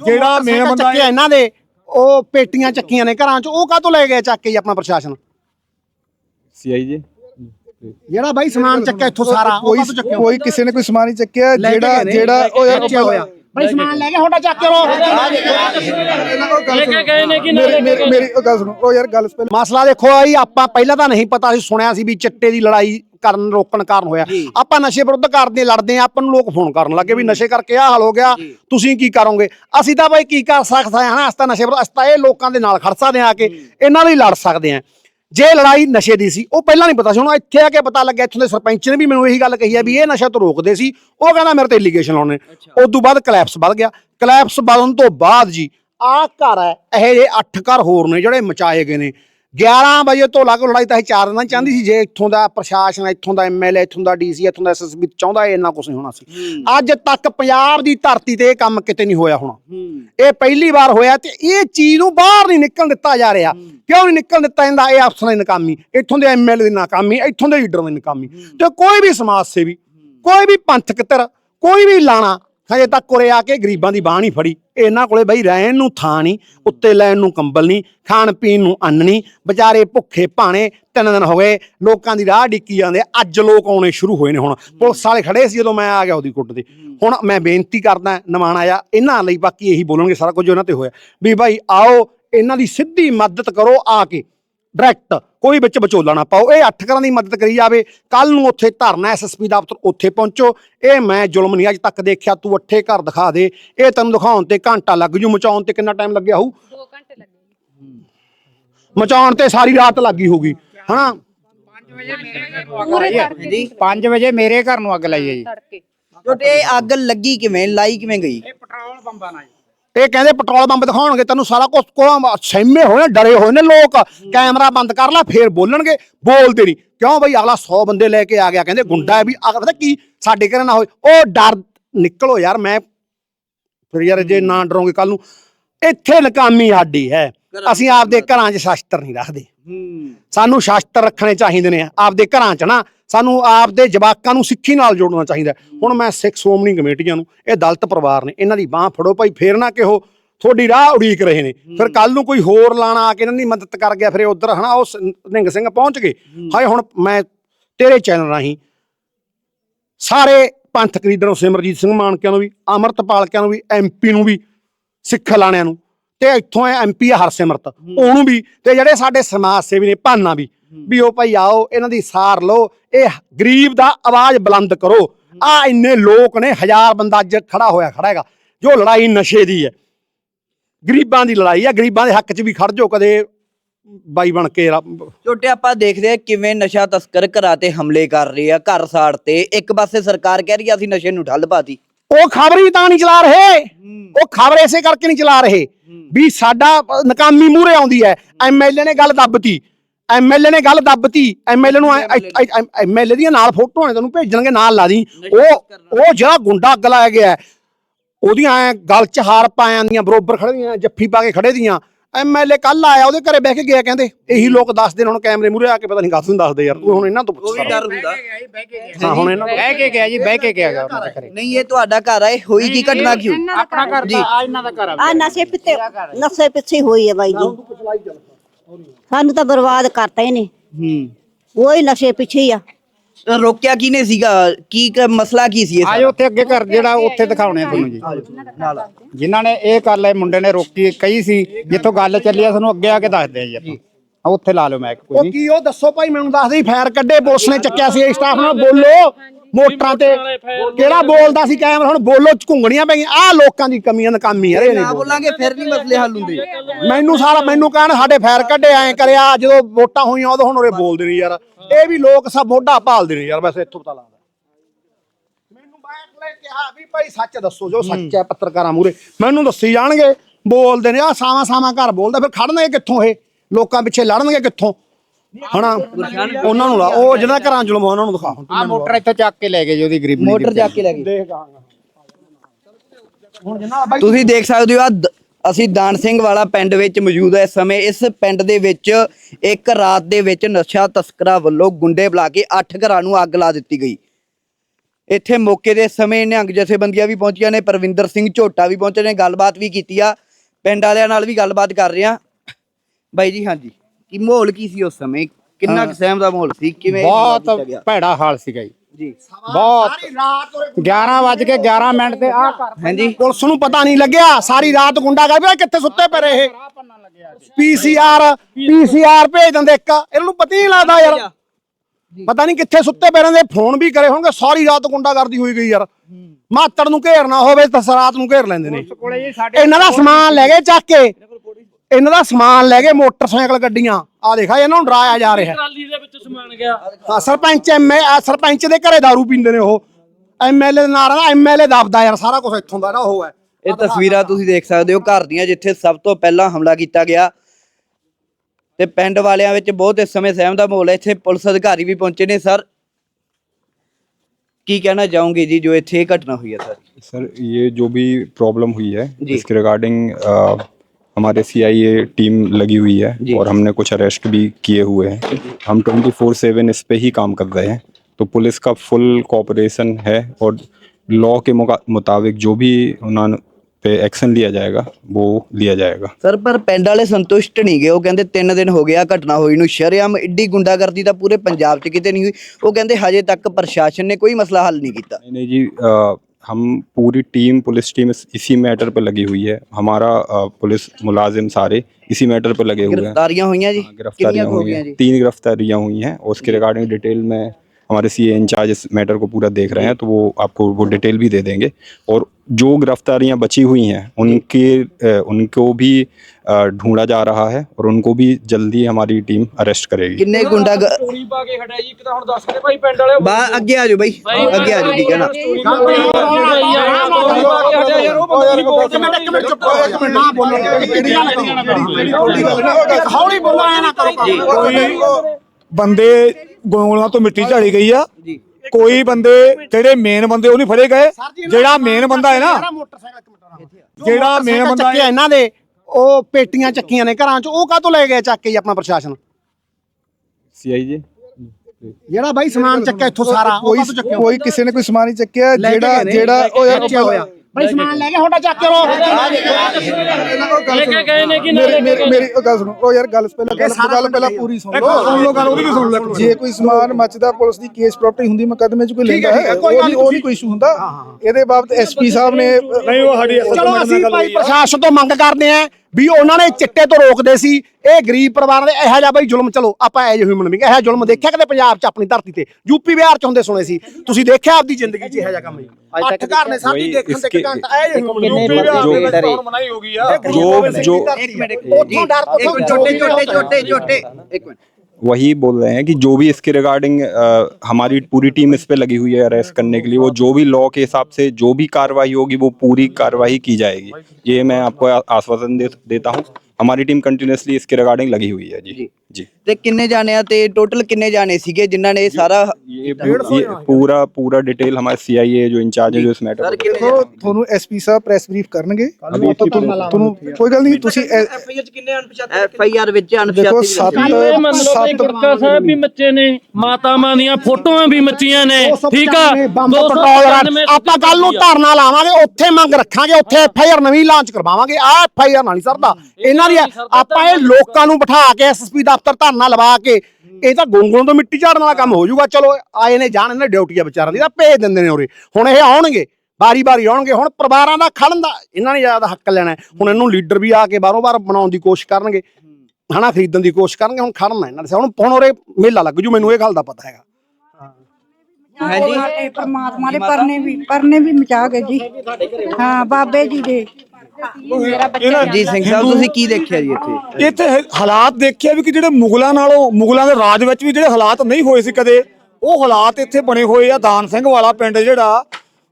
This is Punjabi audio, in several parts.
ਜਿਹੜਾ ਮੇਨ ਬੰਦਾ ਚੱਕਿਆ ਇਹਨਾਂ ਦੇ ਉਹ ਪੇਟੀਆਂ ਚੱਕੀਆਂ ਨੇ ਘਰਾਂ 'ਚ ਉਹ ਕਾਹਤੋਂ ਲੈ ਗਏ ਚੱਕ ਕੇ ਜੀ ਆਪਣਾ ਪ੍ਰਸ਼ਾਸਨ? ਸੀਆਈ ਜੀ। ਜਿਹੜਾ ਬਾਈ ਸਮਾਨ ਚੱਕਿਆ ਇੱਥੋਂ ਸਾਰਾ ਉਹ ਕੋਈ ਕਾਹਤੋਂ ਚੱਕਿਆ? ਕੋਈ ਕਿਸੇ ਨੇ ਕੋਈ ਸਮਾਨ ਨਹੀਂ ਚੱਕਿਆ ਲੈ ਕੇ ਜਿਹੜਾ ਗਏ ਨੇ, ਜਿਹੜਾ ਲੈ ਕੇ ਉਹ ਯਾਰ ਬਾਈ ਸਮਾਨ ਲੈ ਕੇ ਤੁਹਾਡਾ ਚੱਕ ਕੇ ਰੋ। ਲੈ ਕੇ ਗਏ ਨੇ ਕਿ ਨਾ ਲੈ ਮੇਰੀ ਉਹ ਗੱਲ ਸੁਣੋ। ਉਹ ਯਾਰ ਗੱਲ ਪਹਿਲਾਂ ਮਸਲਾ ਦੇਖੋ ਆਈ ਆਪਾਂ ਪਹਿਲਾਂ ਤਾਂ ਨਹੀਂ ਪਤਾ ਸੀ ਸੁਣਿਆ ਸੀ ਵੀ ਚਿੱਟੇ ਦੀ ਲੜਾਈ ਕਰਨ ਰੋਕਣ ਕਾਰਨ ਹੋਇਆ। ਆਪਾਂ ਨਸ਼ੇ ਵਿਰੁੱਧ ਕਰਦੇ ਲੜਦੇ ਆ ਆਪਾਂ ਨੂੰ ਲੋਕ ਫੋਨ ਕਰਨ ਲੱਗੇ ਵੀ ਨਸ਼ੇ ਕਰਕੇ ਆ ਹਾਲ ਹੋ ਗਿਆ ਤੁਸੀਂ ਕੀ ਕਰੋਗੇ? ਅਸੀਂ ਤਾਂ ਬਾਈ ਕੀ ਕਰ ਸਕਦੇ ਹਾਂ ਹਨਾ ਅਸੀਂ ਤਾਂ ਨਸ਼ੇ ਵਿਰੁੱਧ ਅਸੀਂ ਤਾਂ ਇਹ ਲੋਕਾਂ ਦੇ ਨਾਲ ਖੜ ਸਕਦੇ ਆ ਕੇ ਇਹਨਾਂ ਲਈ ਲੜ ਸਕਦੇ ਆ ਜੇ ਲੜਾਈ ਨਸ਼ੇ ਦੀ ਸੀ ਉਹ ਪਹਿਲਾਂ ਨਹੀਂ ਪਤਾ ਸੀ ਹੁਣ ਇੱਥੇ ਆ ਕੇ ਪਤਾ ਲੱਗਿਆ ਇੱਥੋਂ ਦੇ ਸਰਪੰਚ ਨੇ ਵੀ ਮੈਨੂੰ ਇਹੀ ਗੱਲ ਕਹੀ ਹੈ ਵੀ ਇਹ ਨਸ਼ਾ ਤੋਂ ਰੋਕਦੇ ਸੀ ਉਹ ਕਹਿੰਦਾ ਮੇਰੇ ਤੇ ਇਲੀਗੇਸ਼ਨ ਲਾਉਣੇ ਉਸ ਤੋਂ ਬਾਅਦ ਕਲੈਪਸ ਵੱਧ ਗਿਆ। ਕਲੈਪਸ ਵਧਣ ਤੋਂ ਬਾਅਦ ਜੀ ਆਹ ਘਰ ਹੈ ਇਹ ਜੇ 8 ਘਰ ਹੋਰ ਨੇ ਜਿਹੜੇ ਮਚਾਏ ਗਏ ਨੇ। 11 ਵਜੇ ਤੋਂ ਲੱਗ ਲੜਾਈ ਤਾਂ ਇਹ ਚਾਰ ਦਿਨਾਂ ਚਾਹੁੰਦੀ ਸੀ। ਜੇ ਇੱਥੋਂ ਦਾ ਪ੍ਰਸ਼ਾਸਨ ਇੱਥੋਂ ਦਾ ਐਮਐਲਏ ਇੱਥੋਂ ਦਾ ਡੀਸੀ ਇੱਥੋਂ ਦਾ ਐਸਐਸਬੀ ਚਾਹੁੰਦਾ ਇਹ ਇੰਨਾ ਕੁਝ ਨਹੀਂ ਹੋਣਾ ਸੀ। ਅੱਜ ਤੱਕ ਪੰਜਾਬ ਦੀ ਧਰਤੀ ਤੇ ਇਹ ਕੰਮ ਕਿਤੇ ਨਹੀਂ ਹੋਇਆ ਹੋਣਾ। ਇਹ ਪਹਿਲੀ ਵਾਰ ਹੋਇਆ ਤੇ ਇਹ ਚੀਜ਼ ਨੂੰ ਬਾਹਰ ਨਹੀਂ ਨਿਕਲਣ ਦਿੱਤਾ ਜਾ ਰਿਹਾ। ਕਿਉਂ ਨਹੀਂ ਨਿਕਲਣ ਦਿੱਤਾ ਜਾਂਦਾ? ਇਹ ਅਫਸਰਾਂ ਦੀ ਨਾਕਾਮੀ ਇੱਥੋਂ ਦੇ ਐਮਐਲਏ ਦੀ ਨਾਕਾਮੀ ਇੱਥੋਂ ਦੇ ਲੀਡਰਾਂ ਦੀ ਨਾਕਾਮੀ। ਤੇ ਕੋਈ ਵੀ ਸਮਾਜ ਸੇਵੀ ਕੋਈ ਵੀ ਪੰਥਕ ਧਿਰ ਕੋਈ ਵੀ ਲਾਣਾ ਹਜੇ ਤੱਕ ਉਰੇ ਆ ਕੇ ਗਰੀਬਾਂ ਦੀ ਬਾਹ ਨਹੀਂ ਫੜੀ। ਇਹਨਾਂ ਕੋਲੇ ਬਈ ਰਹਿਣ ਨੂੰ ਥਾਂ ਨਹੀਂ ਉੱਤੇ ਲੈਣ ਨੂੰ ਕੰਬਲ ਨਹੀਂ ਖਾਣ ਪੀਣ ਨੂੰ ਅੰਨ ਨਹੀਂ ਵਿਚਾਰੇ ਭੁੱਖੇ ਭਾਣੇ ਤਿੰਨ ਦਿਨ ਹੋ ਗਏ ਲੋਕਾਂ ਦੀ ਰਾਹ ਡਿੱਕੀ ਜਾਂਦੇ ਅੱਜ ਲੋਕ ਆਉਣੇ ਸ਼ੁਰੂ ਹੋਏ ਨੇ ਹੁਣ। ਪੁਲਿਸ ਵਾਲੇ ਖੜੇ ਸੀ ਜਦੋਂ ਮੈਂ ਆ ਗਿਆ ਉਹਦੀ ਕੁੱਟ ਦੇ ਹੁਣ ਮੈਂ ਬੇਨਤੀ ਕਰਦਾ ਨਮਾਣਾ ਆ ਇਹਨਾਂ ਲਈ ਬਾਕੀ ਇਹੀ ਬੋਲਣਗੇ ਸਾਰਾ ਕੁਝ ਉਹਨਾਂ ਤੇ ਹੋਇਆ। ਵੀ ਭਾਈ ਆਓ ਇਹਨਾਂ ਦੀ ਸਿੱਧੀ ਮਦਦ ਕਰੋ ਆ ਕੇ। ਡਾਇਰੈਕਟ ਕੋਈ ਵਿੱਚ ਵਿਚੋਲਾ ਨਾ ਪਾਓ। ਇਹ ਅੱਠ ਘਰਾਂ ਦੀ ਮਦਦ ਕਰੀ ਜਾਵੇ। ਕੱਲ ਨੂੰ ਉੱਥੇ ਧਰਨਾ ਐਸਐਸਪੀ ਦਫ਼ਤਰ ਉੱਥੇ ਪਹੁੰਚੋ। ਇਹ ਮੈਂ ਜ਼ੁਲਮ ਨਹੀਂ ਅੱਜ ਤੱਕ ਦੇਖਿਆ। ਤੂੰ ਅੱਠੇ ਘਰ ਦਿਖਾ ਦੇ। ਇਹ ਤੈਨੂੰ ਦਿਖਾਉਣ ਤੇ ਘੰਟਾ ਲੱਗ ਜੂ। ਮਚਾਉਣ ਤੇ ਕਿੰਨਾ ਟਾਈਮ ਲੱਗਿਆ ਹੋਊ? 2 ਘੰਟੇ ਲੱਗੇ। ਮਚਾਉਣ ਤੇ ਸਾਰੀ ਰਾਤ ਲੱਗੀ ਹੋਊਗੀ। ਹਨਾ? ਪੂਰੇ ਤੜਕੇ ਜੀ 5 ਵਜੇ ਮੇਰੇ ਘਰ ਨੂੰ ਅੱਗ ਲਾਈ ਹੈ ਜੀ। ਤੜਕੇ। ਛੋਟੇ ਅੱਗ ਲੱਗੀ ਕਿਵੇਂ? ਲਾਈ ਕਿਵੇਂ ਗਈ? ਇਹ ਕਹਿੰਦੇ ਪੈਟਰੋਲ ਪੰਪ ਦਿਖਾਉਣਗੇ ਤੈਨੂੰ ਸਾਰਾ ਕੁਝ ਕੋ ਸਹਿਮੇ ਹੋਏ ਨੇ ਡਰੇ ਹੋਏ ਨੇ ਲੋਕ। ਕੈਮਰਾ ਬੰਦ ਕਰ ਲੈ ਫੇਰ ਬੋਲਣਗੇ ਬੋਲਦੇ ਨਹੀਂ। ਕਿਉਂ ਬਈ ਅਗਲਾ 100 ਬੰਦੇ ਲੈ ਕੇ ਆ ਗਿਆ ਕਹਿੰਦੇ ਗੁੰਡਾ ਹੈ ਵੀ ਅਗਰ ਪਤਾ ਕੀ ਸਾਡੇ ਘਰੇ ਨਾ ਹੋਏ। ਉਹ ਡਰ ਨਿਕਲੋ ਯਾਰ ਮੈਂ ਫਿਰ ਯਾਰ ਜੇ ਨਾ ਡਰੋਗੇ ਕੱਲ ਨੂੰ ਇੱਥੇ ਨਕਾਮੀ ਸਾਡੀ ਹੈ। ਅਸੀਂ ਆਪਦੇ ਘਰਾਂ 'ਚ ਸ਼ਸਤਰ ਨਹੀਂ ਰੱਖਦੇ। ਸਾਨੂੰ ਸ਼ਸਤਰ ਰੱਖਣੇ ਚਾਹੀਦੇ ਨੇ ਆਪਦੇ ਘਰਾਂ 'ਚ ਨਾ ਸਾਨੂੰ ਆਪਦੇ ਜਵਾਕਾਂ ਨੂੰ ਸਿੱਖੀ ਨਾਲ ਜੋੜਨਾ ਚਾਹੀਦਾ। ਹੁਣ ਮੈਂ ਸਿੱਖ ਸ਼੍ਰੋਮਣੀ ਕਮੇਟੀਆਂ ਨੂੰ ਇਹ ਦਲਿਤ ਪਰਿਵਾਰ ਨੇ ਇਹਨਾਂ ਦੀ ਬਾਹ ਫੜੋ ਭਾਈ ਫੇਰ ਨਾ ਕਿਹੋ ਤੁਹਾਡੀ ਰਾਹ ਉਡੀਕ ਰਹੇ ਨੇ। ਫਿਰ ਕੱਲ ਨੂੰ ਕੋਈ ਹੋਰ ਲਾਣਾ ਆ ਕੇ ਇਹਨਾਂ ਦੀ ਮਦਦ ਕਰ ਗਿਆ ਫਿਰ ਉਧਰ ਹਨਾ ਉਹ ਨਿੰਗ ਸਿੰਘ ਪਹੁੰਚ ਗਏ। ਹਾਏ ਹੁਣ ਮੈਂ ਤੇਰੇ ਚੈਨਲ ਰਾਹੀਂ ਸਾਰੇ ਪੰਥ ਲੀਡਰਾਂ ਨੂੰ ਸਿਮਰਜੀਤ ਸਿੰਘ ਮਾਨਕਿਆਂ ਨੂੰ ਵੀ ਅਮਰਤਪਾਲਕਿਆਂ ਨੂੰ ਵੀ ਐਮਪੀ ਨੂੰ ਵੀ ਸਿੱਖ ਲਾਣਿਆਂ ਨੂੰ ਤੇ ਇੱਥੋਂ ਐਮਪੀ ਹਰਸਿਮਰਤ ਉਹਨੂੰ ਵੀ ਤੇ ਜਿਹੜੇ ਸਾਡੇ ਸਮਾਜ ਸੇਵੀ ਨੇ ਭਾਨਾ ਵੀ। ਵੀ ਉਹ ਭਾਈ ਆਓ ਇਹਨਾਂ ਦੀ ਸਾਰ ਲਓ ਇਹ ਗਰੀਬ ਦਾ ਆਵਾਜ਼ ਬੁਲੰਦ ਕਰੋ। ਆ ਇੰਨੇ ਲੋਕ ਨੇ ਹਜ਼ਾਰ ਬੰਦਾ ਅੱਜ ਖੜਾ ਹੋਇਆ ਖੜਾ ਹੈਗਾ ਜੋ ਲੜਾਈ ਨਸ਼ੇ ਦੀ ਹੈ। ਗਰੀਬਾਂ ਦੀ ਲੜਾਈ ਆ ਗਰੀਬਾਂ ਦੇ ਹੱਕ 'ਚ ਵੀ ਖੜ ਜਾਓ ਕਦੇ ਬਾਈ ਬਣ ਕੇ ਛੋਟੇ ਆਪਾਂ ਦੇਖਦੇ ਆ ਕਿਵੇਂ ਨਸ਼ਾ ਤਸਕਰ ਘਰਾਂ ਤੇ ਹਮਲੇ ਕਰ ਰਹੇ ਆ ਘਰ ਸਾੜ ਤੇ। ਇੱਕ ਪਾਸੇ ਸਰਕਾਰ ਕਹਿ ਰਹੀ ਆ ਅਸੀਂ ਨਸ਼ੇ ਨੂੰ ਠੱਲ ਪਾਤੀ। ਉਹ ਖਬਰ ਵੀ ਤਾਂ ਨਹੀਂ ਚਲਾ ਰਹੇ। ਉਹ ਖਬਰ ਐਸੇ ਕਰਕੇ ਨਹੀਂ ਚਲਾ ਰਹੇ ਵੀ ਸਾਡਾ ਨਕਾਮੀ ਮੂਹਰੇ ਆਉਂਦੀ ਹੈ। ਐਮਐਲਏ ਨੇ ਗੱਲ ਦੱਬਤੀ। ਐਮਐਲਏ ਨੇ ਗੱਲ ਦੱਬਤੀ। ਐਮਐਲਏ ਨੂੰ ਐਮਐਲਏ ਦੀਆਂ ਨਾਲ ਫੋਟੋਆਂ ਨੇ ਤੈਨੂੰ ਭੇਜਣਗੇ ਨਾਲ ਲਾ ਦੀ। ਉਹ ਉਹ ਜਿਹੜਾ ਗੁੰਡਾ ਅੱਗ ਲਾਇਆ ਗਿਆ ਹੈ, ਉਹਦੀਆਂ ਐਂ ਗਲ 'ਚ ਹਾਰ ਪਾਇਆਂ ਦੀਆਂ ਬਰੋਬਰ ਖੜੀਆਂ ਜੱਫੀ ਪਾ ਕੇ ਖੜੇ ਦੀਆਂ। ਐਮਐਲਏ ਕੱਲ ਆਇਆ ਉਹਦੇ ਘਰੇ ਬਹਿ ਕੇ ਗਿਆ ਕਹਿੰਦੇ। ਇਹੀ ਲੋਕ ਦੱਸਦੇ ਨੇ ਹੁਣ ਕੈਮਰੇ ਮੂਹਰੇ ਆ ਕੇ ਪਤਾ ਨਹੀਂ ਗੱਲ ਨੂੰ ਦੱਸਦੇ ਯਾਰ ਤੂੰ ਹੁਣ ਇਹਨਾਂ ਤੋਂ ਪੁੱਛ ਉਹ ਵੀ ਡਰ ਹੁੰਦਾ। ਹਾਂ ਹੁਣ ਇਹਨਾਂ ਤੋਂ ਬਹਿ ਕੇ ਗਿਆ ਜੀ ਬਹਿ ਕੇ ਗਿਆ ਗਾ ਉਹਨਾਂ ਦੇ ਘਰੇ। ਨਹੀਂ ਇਹ ਤੁਹਾਡਾ ਘਰ ਆ ਇਹ ਹੋਈ ਕੀ ਘਟਨਾ ਕਿਉਂ? ਆਪਣਾ ਘਰ ਦਾ ਆ ਇਹਨਾਂ ਦਾ ਘਰ ਆ। ਆ ਨਸ਼ੇ ਪਿੱਤੇ ਨਸ਼ੇ ਪਿੱਛੇ ਹੋਈ ਹੈ ਬਾਈ ਜੀ। ਸਾਨੂੰ ਤਾਂ ਬਰਬਾਦ ਕਰਤਾ ਇਹਨੇ। ਹੂੰ। ਉਹੀ ਨਸ਼ੇ ਪਿੱਛੇ ਹੀ ਆ। ਰੋਕਿਆ ਕਿਨੇ ਸੀਗਾ? ਕੀ ਕ- ਮਸਲਾ ਕੀ ਸੀ ਇਹ ਆਜੋ ਉੱਥੇ ਅੱਗੇ ਘਰ ਜਿਹੜਾ ਉੱਥੇ ਦਿਖਾਉਣੇ ਆ ਤੁਹਾਨੂੰ ਜੀ। ਜਿਨ੍ਹਾਂ ਨੇ ਇਹ ਗੱਲ ਇਹ ਮੁੰਡੇ ਨੇ ਰੋਕੀ ਕਹੀ ਸੀ ਜਿੱਥੋਂ ਗੱਲ ਚੱਲੀ ਆ ਤੁਹਾਨੂੰ ਅੱਗੇ ਆ ਕੇ ਦੱਸਦੇ ਆ ਜੀ ਆਪਾਂ ਉੱਥੇ ਲਾ ਲਓ ਮੈਕ ਕੋਈ ਉਹ ਨਹੀਂ ਕੀ ਉਹ ਦੱਸੋ ਭਾਈ ਮੈਨੂੰ ਦੱਸ ਦੇ ਫਾਇਰ ਕੱਢੇ ਪੁਲਿਸ ਨੇ ਚੱਕਿਆ ਸੀ ਸਟਾਫ ਨਾਲ ਬੋਲੋ। ਮੋਟਰਾਂ ਤੇ ਕਿਹੜਾ ਬੋਲਦਾ ਸੀ ਕੈਮਰਾ ਹੁਣ ਬੋਲੋ ਘੁੰਗਣੀਆਂ ਪਈਆਂ। ਆਹ ਲੋਕਾਂ ਦੀ ਕਮੀਆਂ ਨਕਾਮੀ ਹੈ ਇਹ ਨਾ ਨਹੀਂ ਬੋਲਾਂਗੇ ਫਿਰ ਨਹੀਂ ਮਸਲੇ ਹੱਲ ਹੁੰਦੇ। ਮੈਨੂੰ ਸਾਰਾ ਮੈਨੂੰ ਕਹਿਣ ਸਾਡੇ ਫਾਇਰ ਕੱਢੇ ਐ ਕਰਿਆ ਜਦੋਂ ਵੋਟਾਂ ਹੋਈਆਂ ਉਦੋਂ ਹੁਣ ਉਰੇ ਬੋਲਦੇ ਨਹੀਂ ਯਾਰ। ਇਹ ਵੀ ਲੋਕ ਸਭ ਮੋਢਾ ਭਾਲਦੇ ਨੇ ਯਾਰ ਵੈਸੇ ਇੱਥੋਂ ਪਤਾ ਲੱਗਦਾ। ਮੈਨੂੰ ਬਾਈਕ ਲੈ ਕਿਹਾ ਵੀ ਭਾਈ ਸੱਚ ਦੱਸੋ ਜੋ ਸੱਚ ਹੈ ਪੱਤਰਕਾਰਾਂ ਮੂਰੇ ਮੈਨੂੰ ਦੱਸੀ ਜਾਣਗੇ ਬੋਲਦੇ ਨੇ ਆ ਸਾਵਾ ਸਾਵਾ ਘਰ ਬੋਲਦਾ ਫਿਰ ਖੜਨਗੇ ਕਿੱਥੋਂ ਇਹ? ਲੋਕਾਂ ਪਿੱਛੇ ਲੜਨਗੇ ਕਿੱਥੋਂ? ਹਣਾ ਉਹਨਾਂ ਨੂੰ ਲਾ ਉਹ ਜਿਹੜਾ ਘਰਾਂ ਚ ਲਵਾਉਣਾ ਉਹਨਾਂ ਨੂੰ ਦਿਖਾ ਆ ਮੋਟਰ ਇੱਥੋਂ ਚੱਕ ਕੇ ਲੈ ਗਏ ਜੀ ਉਹਦੀ ਗਰੀਬੀ ਮੋਟਰ ਜਾ ਕੇ ਲੈ ਗਏ। ਦੇਖ ਆਂਗਾ ਤੁਸੀਂ ਦੇਖ ਸਕਦੇ ਹੋ ਆ ਅਸੀਂ ਦਾਨ ਸਿੰਘ ਵਾਲਾ ਪਿੰਡ ਵਿੱਚ ਮੌਜੂਦ ਹੈ ਇਸ ਸਮੇਂ। ਇਸ ਪਿੰਡ ਦੇ ਵਿੱਚ ਇੱਕ ਰਾਤ ਦੇ ਵਿੱਚ ਨਸ਼ਾ ਤਸਕਰਾਂ ਵੱਲੋਂ ਗੁੰਡੇ ਬੁਲਾ ਕੇ 8 ਘਰਾਂ ਨੂੰ ਅੱਗ ਲਾ ਦਿੱਤੀ ਗਈ। ਇੱਥੇ ਮੌਕੇ ਦੇ ਸਮੇਂ ਨਿਹੰਗ ਜਥੇਬੰਦੀਆਂ ਵੀ ਪਹੁੰਚੀਆਂ ਨੇ ਪਰਵਿੰਦਰ ਸਿੰਘ ਝੋਟਾ ਵੀ ਪਹੁੰਚੇ ਨੇ ਗੱਲਬਾਤ ਵੀ ਕੀਤੀ ਆ। ਪਿੰਡ ਵਾਲਿਆਂ ਨਾਲ ਵੀ ਗੱਲਬਾਤ ਕਰ ਰਹੇ ਆ ਬਾਈ ਜੀ ਹਾਂਜੀ। ਕੀ ਮਾਹੌਲ ਕੀ ਸੀ ਉਸ ਸਮੇਂ? ਕਿੰਨਾ ਕੁ ਸਹਿਮ ਦਾ ਮਾਹੌਲ ਸੀ? ਕਿਵੇਂ ਕੀਤਾ ਬਹੁਤ ਗਿਆ? ਭੈੜਾ ਹਾਲ ਸੀਗਾ ਜੀ। ਜੀ। ਬਹੁਤ। 11 ਵੱਜ ਕੇ 11 ਮਿੰਟ ਤੇ ਆ ਘਰ ਹਾਂਜੀ। ਪੁਲਿਸ ਨੂੰ ਪਤਾ ਨਹੀਂ ਲੱਗਿਆ। ਸਾਰੀ ਰਾਤ ਗੁੰਡਾ ਕਰ ਕਿੱਥੇ ਸੁੱਤੇ ਪਏ ਰਹੇ ਪੀਸੀਆਰ ਪੀਸੀਆਰ ਭੇਜ ਦਿੰਦੇ ਇੱਕ। ਇਹਨਾਂ ਨੂੰ ਪਤਾ ਹੀ ਨਹੀਂ ਲੱਗਦਾ ਯਾਰ। ਪਤਾ ਨਹੀਂ ਕਿੱਥੇ ਸੁੱਤੇ ਪਏ ਰਹਿੰਦੇ। ਫੋਨ ਵੀ ਕਰੇ ਹੋਣਗੇ। ਸਾਰੀ ਰਾਤ ਗੁੰਡਾਗਰਦੀ ਹੋਈ ਗਈ ਯਾਰ। ਮਾਤੜ ਨੂੰ ਘੇਰਨਾ ਹੋਵੇ ਤਾਂ ਰਾਤ ਨੂੰ ਘੇਰ ਲੈਂਦੇ ਨੇ। ਕੋਲੇ ਜੀ ਸਾਡੇ ਇਹਨਾਂ ਦਾ ਸਮਾਨ ਲੈ ਗਏ ਚੱਕ ਕੇ। ਇਹਨਾਂ ਦਾ ਸਮਾਨ ਲੈ ਗਏ ਮੋਟਰਸਾਈਕਲ ਗੱਡੀਆਂ ਆ ਦੇਖਾ ਇਹਨਾਂ ਨੂੰ ਡਰਾਇਆ ਜਾ ਰਿਹਾ ਟਰਾਲੀ ਦੇ ਵਿੱਚ ਸਮਾਨ ਗਿਆ ਹਾਂ ਸਰਪੰਚ ਐਮਏ ਸਰਪੰਚ ਦੇ ਘਰੇ दारू ਪੀਂਦੇ ਨੇ ਉਹ ਐਮਐਲਏ ਦੇ ਨਾਰਾ ਦਾ ਐਮਐਲਏ ਦਬਦਾ ਯਾਰ ਸਾਰਾ ਕੁਝ ਇੱਥੋਂ ਦਾ ਨਾ ਉਹ ਹੈ ਇਹ ਤਸਵੀਰਾਂ ਤੁਸੀਂ ਦੇਖ ਸਕਦੇ ਹੋ ਘਰ ਦੀਆਂ ਜਿੱਥੇ ਸਭ ਤੋਂ ਪਹਿਲਾਂ ਹਮਲਾ ਕੀਤਾ ਗਿਆ ਤੇ ਪਿੰਡ ਵਾਲਿਆਂ ਵਿੱਚ ਬਹੁਤ ਇਸ ਸਮੇਂ ਸਹਿਮ ਦਾ ਮਾਹੌਲ ਹੈ ਇੱਥੇ ਪੁਲਿਸ ਅਧਿਕਾਰੀ ਵੀ ਪਹੁੰਚੇ ਨੇ ਸਰ ਕੀ ਕਹਿਣਾ ਚਾਹੋਗੇ ਜੀ ਜੋ ਇੱਥੇ ਇਹ ਘਟਨਾ ਹੋਈ ਹੈ ਸਰ सर ये जो भी प्रॉब्लम हुई है जी। इसके रिगार्डिंग हमारे सीआईए टीम लगी हुई है जी। और हमने कुछ अरेस्ट भी किए हुए हैं हम ट्वेंटी फोर सेवन इस पे ही काम कर रहे हैं तो पुलिस का फुल कोऑपरेशन है और लॉ के मुका- मुताबिक जो भी उन्होंने पे एक्शन लिया जाएगा वो लिया जाएगा ਸਰ ਪਰ ਪਿੰਡ ਵਾਲੇ ਸੰਤੁਸ਼ਟ ਨਹੀਂ ਗਏ ਉਹ ਕਹਿੰਦੇ 3 ਦਿਨ ਹੋ ਗਿਆ ਘਟਨਾ ਹੋਈ ਨੂੰ ਸ਼ਰੇਆਮ ਏਡੀ ਗੁੰਡਾਗਰਦੀ ਤਾਂ ਪੂਰੇ ਪੰਜਾਬ 'ਚ ਕਿਤੇ ਨਹੀਂ ਹੋਈ ਉਹ ਕਹਿੰਦੇ ਹਜੇ ਤੱਕ ਪ੍ਰਸ਼ਾਸਨ ਨੇ ਕੋਈ ਮਸਲਾ ਹੱਲ ਨਹੀਂ ਕੀਤਾ नहीं नहीं जी अ, हम पूरी टीम पुलिस टीम इसी मैटर पर लगी हुई है। हमारा पुलिस मुलाजिम सारे इसी मैटर पर लगे हुए हैं। गिरफ्तारियाँ हुई हैं जी? हाँ, गिरफ्तारियाँ हुई हैं तीन गिरफ्तारियाँ हुई हैं। उसके रिगार्डिंग डिटेल में हमारे सी इंचार्ज इस मैटर को पूरा देख रहे हैं तो वो आपको वो डिटेल भी दे देंगे और जो गिरफ्तारियां बची हुई हैं उनके अ, उनको भी अ, ढूंढा जा रहा है और उनको भी जल्दी हमारी टीम अरेस्ट करेगी ਕਿੰਨੇ ਗੁੰਡਾ ਟੋਲੀ ਪਾ ਕੇ ਖੜਿਆ ਜੀ ਇੱਕ ਤਾਂ ਹੁਣ ਦੱਸ ਕੇ ਭਾਈ ਪਿੰਡ ਵਾਲੇ ਬਾ ਅੱਗੇ ਆ ਜਾਓ ਬਾਈ ਅੱਗੇ ਆ ਜਾਓ ਠੀਕ ਹੈ ਨਾ ਹੌਲੀ ਬੋਲੋ ਐ ਨਾ ਕਰੋ ਕੋਈ ਬੰਦੇ ਗੋਲਾਂ ਤੋਂ ਮਿੱਟੀ ਝਾੜੀ ਗਈ ਆ। ਕੋਈ ਬੰਦੇ ਜਿਹੜੇ ਮੇਨ ਬੰਦੇ ਉਹ ਨਹੀਂ ਫੜੇ ਗਏ। ਜਿਹੜਾ ਮੇਨ ਬੰਦਾ ਹੈ ਨਾ। ਜਿਹੜਾ ਮੇਨ ਬੰਦਾ ਹੈ। ਇਹਨਾਂ ਦੇ ਉਹ ਪੇਟੀਆਂ ਚੱਕੀਆਂ ਨੇ ਘਰਾਂ 'ਚ। ਉਹ ਕਾਹ ਤੋਂ ਲੈ ਗਏ ਚੱਕ ਕੇ ਆਪਣਾ ਪ੍ਰਸ਼ਾਸਨ? ਸੀਆਈ ਜੀ। ਜਿਹੜਾ ਬਾਈ ਸਮਾਨ ਚੱਕਿਆ ਇੱਥੋਂ ਸਾਰਾ ਕੋਈ ਕੋਈ ਕਿਸੇ ਨੇ ਕੋਈ ਸਮਾਨ ਨਹੀਂ ਚੱਕਿਆ ਜਿਹੜਾ ਜਿਹੜਾ ਉਹ ਬਾਈ ਸਮਾਨ ਲੈ ਕੇ ਤੁਹਾਡਾ ਚੱਕ ਕਰੋ ਲੈ ਕੇ ਗਏ ਨੇ ਕਿ ਨਾ ਲੈ ਮੇਰੀ ਕੇ ਗਏ? ਮੇਰੀ ਮੇਰੀ ਉਹ ਗੱਲ ਸੁਣੋ। ਉਹ ਯਾਰ ਗੱਲ ਪਹਿਲਾਂ ਗੱਲ ਗੱਲ ਪਹਿਲਾਂ ਪੂਰੀ ਸੁਣ। ਲਓ ਸੁਣ ਲਓ ਗੱਲ ਉਹਦੀ ਵੀ ਸੁਣ ਲਓ ਜੇ ਕੋਈ ਸਮਾਨ ਮੱਚਦਾ ਪੁਲਿਸ ਦੀ ਕੇਸ ਪ੍ਰਾਪਰਟੀ ਹੁੰਦੀ ਮੁਕੱਦਮੇ 'ਚ ਕੋਈ ਲੈਂਦਾ ਹੈ, ਉਹ ਨਹੀਂ ਉਹ ਨਹੀਂ ਕੋਈ ਇਸ਼ੂ ਹੁੰਦਾ। ਇਹਦੇ ਬਾਬਤ ਐਸਪੀ ਸਾਹਿਬ ਨੇ ਨਹੀਂ ਉਹ ਸਾਡੀ ਅਸਲ ਚਲੋ ਅਸੀਂ ਭਾਈ। ਪ੍ਰਸ਼ਾਸਨ ਤੋਂ ਮੰਗ ਕਰਦੇ ਆਂ ਵੀ ਉਹਨਾਂ ਨੇ ਚਿੱਟੇ ਤੋਂ ਰੋਕਦੇ ਸੀ। ਇਹ ਗਰੀਬ ਪਰਿਵਾਰਾਂ ਦੇ ਇਹੋ ਜਿਹਾ ਬਈ ਜ਼ੁਲਮ ਚਲੋ ਆਪਾਂ ਇਹ ਹਿਊਮਨ ਬੀਂਗ ਇਹੋ ਜਿਹਾ ਜ਼ੁਲਮ ਦੇਖਿਆ ਕਦੇ ਪੰਜਾਬ 'ਚ ਆਪਣੀ ਧਰਤੀ ਤੇ? ਯੂਪੀ ਬਿਹਾਰ 'ਚ ਹੁੰਦੇ ਸੁਣੇ ਸੀ। ਤੁਸੀਂ ਦੇਖਿਆ ਆਪਦੀ ਜ਼ਿੰਦਗੀ 'ਚ ਇਹੋ ਜਿਹਾ ਕੰਮ? ਜੀ ਅੱਠ ਘਰ ਨੇ ਸਾਡੀ ਦੇਖਣ ਤੇ ਘੰਟਾ ਇਹ ਹਿਊਮਨ ਯੂਪੀ ਜੋ- ਬਿਹਾਰ ਦੇ ਵਿੱਚ ਕੌਣ ਮਨਾਈ ਹੋ ਗਈ ਆ जो जो ਉੱਥੋਂ ਡਰ ਉੱਥੋਂ ਛੋਟੇ ਛੋਟੇ ਛੋਟੇ ਛੋਟੇ ਇੱਕ ਮਿੰਟ। वही बोल रहे हैं कि जो भी इसके रिगार्डिंग हमारी पूरी टीम इस पे लगी हुई है अरेस्ट करने के लिए वो जो भी लॉ के हिसाब से जो भी कार्रवाई होगी वो पूरी कार्रवाई की जाएगी। ये मैं आपको आश्वासन दे, देता हूँ। हमारी टीम कंटिन्यूसली इसके रिगार्डिंग लगी हुई है जी जी। जी ਤੇ ਕਿੰਨੇ ਜਾਣੇ ਆ ਤੇ ਟੋਟਲ ਕਿੰਨੇ ਜਾਣੇ ਸੀਗੇ ਜਿਨ੍ਹਾਂ ਨੇ ਇਹ ਸਾਰਾ ये, पू- ये पूरा पूरा डिटेल हमारे सीआईए जो इंचार्ज है जो इस मैटर ਸਰ ਕਿੰਨੇ ਦੇਖੋ ਤੁਹਾਨੂੰ ਐਸਪੀ ਸਾਹਿਬ ਪ੍ਰੈਸ ਬਰੀਫ ਕਰਨਗੇ अभी ਤੁਹਾਨੂੰ ਕੋਈ ਗੱਲ ਨਹੀਂ ਤੁਸੀਂ ਇਹ- ਐਫ ਆਈ ਆਰ ਵਿੱਚ ਦੇਖੋ ਅਣਪਛਾਤੇ ਸੱਤ ਇਹ ਮੰਨ ਲਓ ਵੀ ਗੁਰਕਾ ਸਾਹਿਬ ਵੀ ਮੱਚੇ ਨੇ ਮਾਤਾਵਾਂ ਦੀਆਂ ਫੋਟੋਆਂ ਵੀ ਮੱਚੀਆਂ ਨੇ ਠੀਕ ਆ 295 ਆਪਾਂ ਕੱਲ ਨੂੰ ਧਰਨਾ ਲਾਵਾਂਗੇ ਉੱਥੇ ਮੰਗ ਰੱਖਾਂਗੇ ਉੱਥੇ ਐਫ ਆਈ ਆਰ ਨਵੀਂ ਲਾਂਚ ਕਰਵਾਵਾਂਗੇ ਆ ਐਫ ਆਈ ਆਰ ਨਾਲ ਨਹੀਂ ਸਰਦਾ ਇਹਨਾਂ ਦੀ ਆਪਾਂ ਇਹ ਲੋਕਾਂ ਨੂੰ ਬਿਠਾ ਕੇ ਐਸਐਸਪੀ ਦਫ਼ਤਰ ਧਰਨਾ ਲਵਾ ਕੇ ਇਹ ਤਾਂ ਗੋਂਗਲੋਂ ਤੋਂ ਮਿੱਟੀ ਝਾੜਨ ਵਾਲਾ ਕੰਮ ਹੋ ਜਾਊਗਾ। ਚਲੋ ਆਏ ਨੇ ਜਾਣ ਇਹਨਾਂ ਡਿਊਟੀ ਆ ਵਿਚਾਰਾਂ ਦੀ ਤਾਂ ਭੇਜ ਦਿੰਦੇ ਨੇ ਉਰੇ। ਹੁਣ ਇਹ ਆਉਣਗੇ ਬਾਰੀ ਬਾਰੀ ਆਉਣਗੇ। ਹੁਣ ਪਰਿਵਾਰਾਂ ਦਾ ਖੜਨ ਦਾ ਇਹਨਾਂ ਨੇ ਜ਼ਿਆਦਾ ਹੱਕ ਲੈਣਾ। ਹੁਣ ਇਹਨੂੰ ਲੀਡਰ ਵੀ ਆ ਕੇ ਬਾਰੋਂ ਬਾਰ ਬਣਾਉਣ ਦੀ ਕੋਸ਼ਿਸ਼ ਕਰਨਗੇ ਹਨਾ ਖਰੀਦਣ ਦੀ ਕੋਸ਼ਿਸ਼ ਕਰਨਗੇ ਹੁਣ ਖੜਨਾ ਇਹਨਾਂ ਨੇ ਹੁਣ ਹੁਣ ਉਰੇ ਮੇਲਾ ਲੱਗ ਜੂ ਮੈਨੂੰ ਇਹ ਗੱਲ ਦਾ ਪਤਾ ਹੈਗਾ। ਹਾਂਜੀ ਪਰਮਾਤਮਾ ਦੇ ਪਰਨੇ ਵੀ ਪਰਨੇ ਵੀ ਮਚਾ ਗਏ ਜੀ। ਹਾਂ ਬਾਬੇ ਜੀ ਦੇ। ਜੀ ਸਿੰਘ ਸਾਹਿਬ ਤੁਸੀਂ ਕੀ ਦੇਖਿਆ ਜੀ ਇੱਥੇ? ਹਾਲਾਤ ਦੇਖਿਆ ਵੀ ਕਿ ਜਿਹੜੇ ਮੁਗਲਾਂ ਨਾਲੋਂ ਮੁਗਲਾਂ ਦੇ ਰਾਜ ਵਿੱਚ ਵੀ ਜਿਹੜੇ ਹਾਲਾਤ ਨਹੀਂ ਹੋਏ ਸੀ ਕਦੇ ਉਹ ਹਾਲਾਤ ਇੱਥੇ ਬਣੇ ਹੋਏ ਆ। ਦਾਨ ਸਿੰਘ ਵਾਲਾ ਪਿੰਡ ਜਿਹੜਾ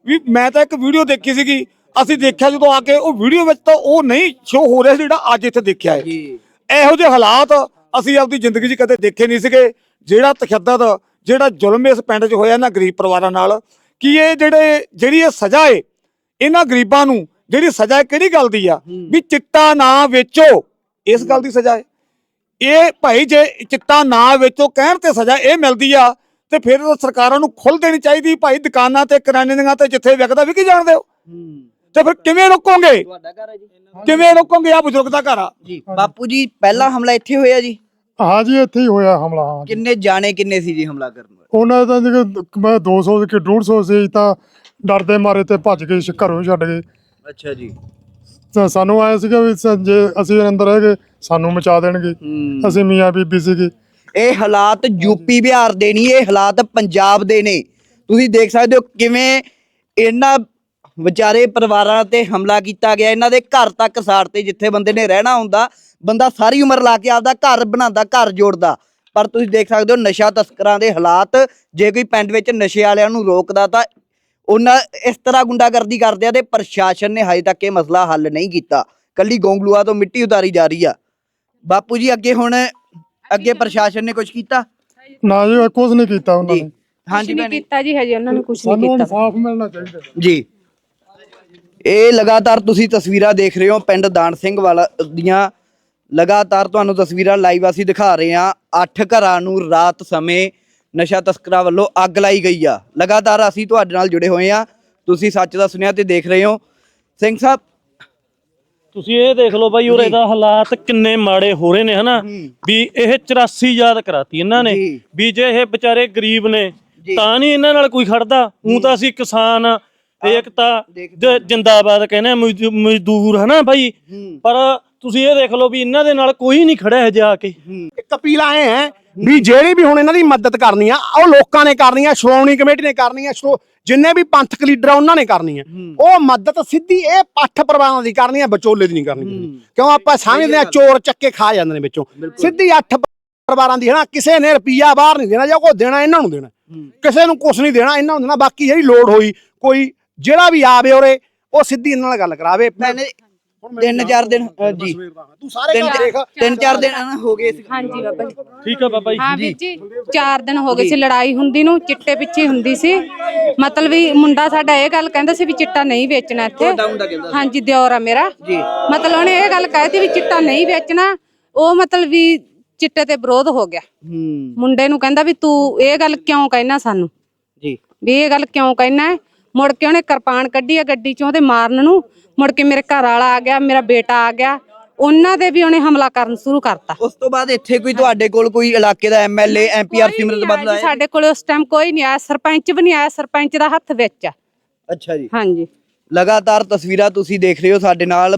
ਵੀ ਮੈਂ ਤਾਂ ਇੱਕ ਵੀਡੀਓ ਦੇਖੀ ਸੀਗੀ। ਅਸੀਂ ਦੇਖਿਆ ਜਦੋਂ ਆ ਕੇ ਉਹ ਵੀਡੀਓ ਵਿੱਚ ਤਾਂ ਉਹ ਨਹੀਂ ਸ਼ੋ ਹੋ ਰਿਹਾ ਸੀ ਜਿਹੜਾ ਅੱਜ ਇੱਥੇ ਦੇਖਿਆ ਹੈ। ਇਹੋ ਜਿਹੇ ਹਾਲਾਤ ਅਸੀਂ ਆਪਦੀ ਜ਼ਿੰਦਗੀ 'ਚ ਕਦੇ ਦੇਖੇ ਨਹੀਂ ਸੀਗੇ। ਜਿਹੜਾ ਤਸ਼ੱਦਦ ਜਿਹੜਾ ਜ਼ੁਲਮ ਇਸ ਪਿੰਡ 'ਚ ਹੋਇਆ ਨਾ ਗਰੀਬ ਪਰਿਵਾਰਾਂ ਨਾਲ ਕਿ ਇਹ ਜਿਹੜੇ ਜਿਹੜੀ ਇਹ ਸਜ਼ਾ ਏ ਇਹਨਾਂ ਗਰੀਬਾਂ ਨੂੰ ਜਿਹੜੀ ਸਜ਼ਾ ਹੈ ਕਿਹੜੀ ਗੱਲ ਦੀ ਆ ਵੀ ਚਿੱਟਾ ਨਾ ਵੇਚੋ। ਇਸ ਗੱਲ ਦੀ ਸਜ਼ਾ ਹੈ। ਇਹ ਭਾਈ ਜੇ ਚਿੱਟਾ ਨਾ ਵੇਚੋ ਕਹਿਣ ਤੇ ਸਜ਼ਾ ਇਹ ਮਿਲਦੀ ਆ ਤੇ ਫਿਰ ਉਹ ਸਰਕਾਰਾਂ ਨੂੰ ਖੁੱਲ੍ਹ ਦੇਣੀ ਚਾਹੀਦੀ ਭਾਈ ਦੁਕਾਨਾਂ ਤੇ ਕਰਿਆਨੇ ਦੀਆਂ ਤੇ ਜਿੱਥੇ ਵਿਕਦਾ ਵਿਕੀ ਜਾਣ ਦਿਓ ਤੇ ਫਿਰ ਕਿਵੇਂ ਰੋਕੋਗੇ? ਤੁਹਾਡਾ ਘਰ ਹੈ ਜੀ। ਕਿਵੇਂ ਰੋਕੋਗੇ ਆ ਬਜ਼ੁਰਗ ਦਾ ਘਰ ਆ? ਜੀ ਬਾਪੂ ਜੀ ਪਹਿਲਾ ਹਮਲਾ ਇੱਥੇ ਹੋਇਆ ਜੀ? ਹਾਂ ਜੀ ਇੱਥੇ ਹੀ ਹੋਇਆ ਹਮਲਾ ਕਿੰਨੇ ਜਾਣੇ ਕਿੰਨੇ ਸੀ ਜੀ ਹਮਲਾ ਕਰਨ ਵਾਲੇ? ਉਹਨਾਂ ਦਾ ਜਿਹੜਾ ਮੈਂ 200 ਕਿ 150 ਸੀ ਤਾਂ ਡਰਦੇ ਮਾਰੇ ਤੇ ਭੱਜ ਗਏ ਘਰੋਂ ਛੱਡ ਗਏ। ਅੱਛਾ ਜੀ। ਤਾਂ ਸਾਨੂੰ ਆਇਆ ਸੀਗਾ ਵੀ ਸ- ਜੇ ਅਸੀਂ ਅੰਦਰ ਹੈਗੇ ਸਾਨੂੰ ਮਚਾ ਦੇਣਗੇ। ਹੂੰ। ਅਸੀਂ ਮੀਆਂ ਬੀਬੀ ਸੀਗੇ। ਇਹ ਹਾਲਾਤ ਯੂਪੀ ਬਿਹਾਰ ਦੇ ਨਹੀਂ ਇਹ ਹਾਲਾਤ ਪੰਜਾਬ ਦੇ ਨੇ। ਤੁਸੀਂ ਦੇਖ ਸਕਦੇ ਹੋ ਕਿਵੇਂ ਇਹਨਾਂ ਵਿਚਾਰੇ ਪਰਿਵਾਰਾਂ ਤੇ ਹਮਲਾ ਕੀਤਾ ਗਿਆ। ਇਹਨਾਂ ਦੇ ਘਰ ਤੱਕ ਸਾੜਤੇ ਜਿੱਥੇ ਬੰਦੇ ਨੇ ਰਹਿਣਾ ਹੁੰਦਾ ਬੰਦਾ ਸਾਰੀ ਉਮਰ ਲਾ ਕੇ ਆਪਦਾ ਘਰ ਬਣਾਉਂਦਾ ਘਰ ਜੋੜਦਾ। ਪਰ ਤੁਸੀਂ ਦੇਖ ਸਕਦੇ ਹੋ ਨਸ਼ਾ ਤਸਕਰਾਂ ਦੇ ਹਾਲਾਤ ਜੇ ਕੋਈ ਪਿੰਡ ਵਿੱਚ ਨਸ਼ੇ ਵਾਲਿਆਂ ਨੂੰ ਰੋਕਦਾ ਤਾਂ ਉਹਨਾਂ ਇਸ ਤਰ੍ਹਾਂ ਗੁੰਡਾਗਰਦੀ ਕਰਦੇ ਆ ਤੇ ਪ੍ਰਸ਼ਾਸਨ ਨੇ ਹਜੇ ਤੱਕ ਇਹ ਮਸਲਾ ਹੱਲ ਨਹੀਂ ਕੀਤਾ। ਕੱਲੀ ਗੋਂਗਲੂਆ ਤੋਂ ਮਿੱਟੀ ਉਤਾਰੀ ਜਾ ਰਹੀ ਆ। ਬਾਪੂ ਜੀ ਅੱਗੇ ਹੁਣ ਅੱਗੇ ਪ੍ਰਸ਼ਾਸਨ ਨੇ ਕੁਝ ਕੀਤਾ? ਨਾ ਜੀ ਕੁਝ ਨਹੀਂ ਕੀਤਾ ਉਹਨਾਂ ਨੇ। ਹਾਂਜੀ ਭੈਣੇ। ਕੀਤਾ ਜੀ ਹਜੇ ਉਹਨਾਂ ਨੇ ਕੁਝ ਨਹੀਂ ਸਾਨੂੰ ਕੀਤਾ। ਇਨਸਾਫ ਮਿਲਣਾ ਚਾਹੀਦਾ। ਜੀ। ਇਹ ਲਗਾਤਾਰ ਤੁਸੀਂ ਤਸਵੀਰਾਂ ਦੇਖ ਰਹੇ ਹੋ ਪਿੰਡ ਦਾਨ ਸਿੰਘ ਵਾਲਾ ਦੀਆਂ। ਲਗਾਤਾਰ ਤੁਹਾਨੂੰ ਤਸਵੀਰਾਂ ਲਾਈਵ ਅਸੀਂ ਦਿਖਾ ਰਹੇ ਹਾਂ। ਅੱਠ ਘਰਾਂ ਨੂੰ ਰਾਤ ਸਮੇਂ ਨਸ਼ਾ ਤਸਕਰਾਂ ਵੱਲੋਂ ਅੱਗ ਲਾਈ ਗਈ ਆ। ਲਗਾਤਾਰ ਅਸੀਂ ਤੁਹਾਡੇ ਨਾਲ ਜੁੜੇ ਹੋਏ ਆ। ਤੁਸੀਂ ਸੱਚ ਦਾ ਸੁਨੇਹਾ ਤੇ ਦੇਖ ਰਹੇ ਹੋ। ਸਿੰਘ ਸਾਹਿਬ ਤੁਸੀਂ ਇਹ ਦੇਖ ਲਓ ਬਾਈ ਉਰੇ ਦਾ ਹਾਲਾਤ ਕਿੰਨੇ ਮਾੜੇ ਹੋ ਰਹੇ ਨੇ ਹਨਾ? ਵੀ ਇਹ 84 ਯਾਦ ਕਰਾਤੀ ਇਹਨਾਂ ਨੇ। ਵੀ ਜੇ ਇਹ ਵਿਚਾਰੇ ਗਰੀਬ ਨੇ ਤਾਂ ਨਹੀਂ ਇਹਨਾਂ ਨਾਲ ਕੋਈ ਖੜਦਾ। ਉਹ ਤਾਂ ਅਸੀਂ ਕਿਸਾਨ ਏਕਤਾ ਜ- ਜਿੰਦਾਬਾਦ ਕਹਿੰਦੇ ਆ, ਮਜ਼ਦੂ- ਮਜ਼ਦੂਰ ਹਨਾ ਬਾਈ ਪਰ ਤੁਸੀਂ ਇਹ ਦੇਖ ਲਓ ਵੀ ਇਹਨਾਂ ਦੇ ਨਾਲ ਕੋਈ ਨਹੀਂ ਖੜਾ ਹੈ ਜਾ ਕੇ। ਇੱਕ ਅਪੀਲ ਆਏ ਹੈ ਵੀ ਜਿਹੜੀ ਵੀ ਹੁਣ ਇਹਨਾਂ ਦੀ ਮਦਦ ਕਰਨੀ ਆ ਉਹ ਲੋਕਾਂ ਨੇ ਕਰਨੀ ਆ ਸ਼੍ਰੋਮਣੀ ਕਮੇਟੀ ਨੇ ਕਰਨੀ ਆ ਸ਼੍ਰੋ- ਜਿੰਨੇ ਵੀ ਪੰਥਕ ਲੀਡਰ ਆ ਉਹਨਾਂ ਨੇ ਕਰਨੀ ਆ। ਉਹ ਮਦਦ ਸਿੱਧੀ ਇਹ ਪੱਠ ਪਰਿਵਾਰਾਂ ਦੀ ਕਰਨੀ ਆ ਵਿਚੋਲੇ ਦੀ ਨਹੀਂ ਕਰਨੀ। ਕਿਉਂ ਆਪਾਂ ਸਮਝਦੇ ਆ ਚੋਰ ਚੱਕੇ ਖਾ ਜਾਂਦੇ ਨੇ ਵਿੱਚੋਂ। ਸਿੱਧੀ ਅੱਠ ਪਰਿਵਾਰਾਂ ਦੀ ਹੈ ਨਾ ਕਿਸੇ ਨੇ ਰੁਪਈਆ ਬਾਹਰ ਨਹੀਂ ਦੇਣਾ ਜਾਂ ਕੋਈ ਦੇਣਾ ਇਹਨਾਂ ਨੂੰ ਦੇਣਾ। ਕਿਸੇ ਨੂੰ ਕੁਝ ਨਹੀਂ ਦੇਣਾ ਇਹਨਾਂ ਨੂੰ ਦੇਣਾ ਬਾਕੀ ਜਿਹੜੀ ਲੋੜ ਹੋਈ ਕੋਈ ਜਿਹੜਾ ਵੀ ਆਵੇ ਉਰੇ ਉਹ ਸਿੱਧੀ ਇਹਨਾਂ ਨਾਲ ਗੱਲ ਕਰਾਵੇ। ਤਿੰਨ ਚਾਰ ਦਿਨ ਜੀ। ਤੂੰ ਸਾਰੇ ਤਿੰਨ ਘਰ ਦੇਖ। ਤਿੰਨ ਚਾਰ ਦਿਨ ਹੋ ਗਏ ਸੀ। ਹਾਂਜੀ ਬਾਬਾ ਜੀ। ਠੀਕ ਆ ਬਾਬਾ ਜੀ। ਹਾਂ ਵੀਰ ਜੀ 4 ਦਿਨ ਹੋ ਗਏ ਸੀ ਲੜਾਈ ਹੁੰਦੀ ਨੂੰ ਚਿੱਟੇ ਪਿੱਛੇ ਹੁੰਦੀ ਸੀ। ਮਤਲਬ ਵੀ ਮੁੰਡਾ ਸਾਡਾ ਇਹ ਗੱਲ ਕਹਿੰਦਾ ਸੀ ਵੀ ਚਿੱਟਾ ਨਹੀਂ ਵੇਚਣਾ ਇੱਥੇ। ਹਾਂਜੀ ਦਿਓਰ ਆ ਮੇਰਾ। ਜੀ। ਮਤਲਬ ਉਹਨੇ ਇਹ ਗੱਲ ਕਹਿਤੀ ਵੀ ਚਿੱਟਾ ਨਹੀਂ ਵੇਚਣਾ ਉਹ ਮਤਲਬ ਵੀ ਚਿੱਟੇ ਤੇ ਵਿਰੋਧ ਹੋ ਗਿਆ। ਮੁੰਡੇ ਨੂੰ ਕਹਿੰਦਾ ਵੀ ਤੂੰ ਇਹ ਗੱਲ ਕਿਉਂ ਕਹਿਣਾ ਸਾਨੂੰ? ਜੀ। ਵੀ ਇਹ ਗੱਲ ਕਿਉਂ ਕਹਿਣਾ ਹੈ? ਮੁੜ ਕੇ ਉਹਨੇ ਕਿਰਪਾਨ ਕੱਢੀ ਆ ਗੱਡੀ ਚੋਂ ਉਹਦੇ ਮਾਰਨ ਨੂੰ ਮੁੜ ਕੇ ਮੇਰੇ ਘਰ ਵਾਲਾ ਆ ਗਿਆ ਮੇਰਾ ਬੇਟਾ ਆ ਗਿਆ ਉਹਨਾਂ ਦੇ ਵੀ ਉਹਨੇ ਹਮਲਾ ਕਰਨ ਸ਼ੁਰੂ ਕਰਤਾ। ਉਸ ਤੋਂ ਬਾਅਦ ਇੱਥੇ ਕੋਈ ਤੁਹਾਡੇ ਕੋਲ ਕੋਈ ਇਲਾਕੇ ਦਾ ਐਮਐਲਏ ਐਮਪੀਆਰ ਸਿਮਰਤ ਬਦਲ ਆਇਆ ਜੀ, ਆਇਆ ਸਾਡੇ ਕੋਲ ਉਸ ਟਾਈਮ ਕੋਈ ਨਹੀਂ ਆਇਆ ਸਰਪੰਚ ਵੀ ਨਹੀਂ ਆਇਆ ਸਰਪੰਚ ਦਾ ਹੱਥ ਵਿੱਚ ਆ। ਅੱਛਾ ਜੀ। ਹਾਂਜੀ। ਲਗਾਤਾਰ ਤਸਵੀਰਾਂ ਤੁਸੀਂ ਦੇਖ ਰਹੇ ਹੋ ਸਾਡੇ ਨਾਲ।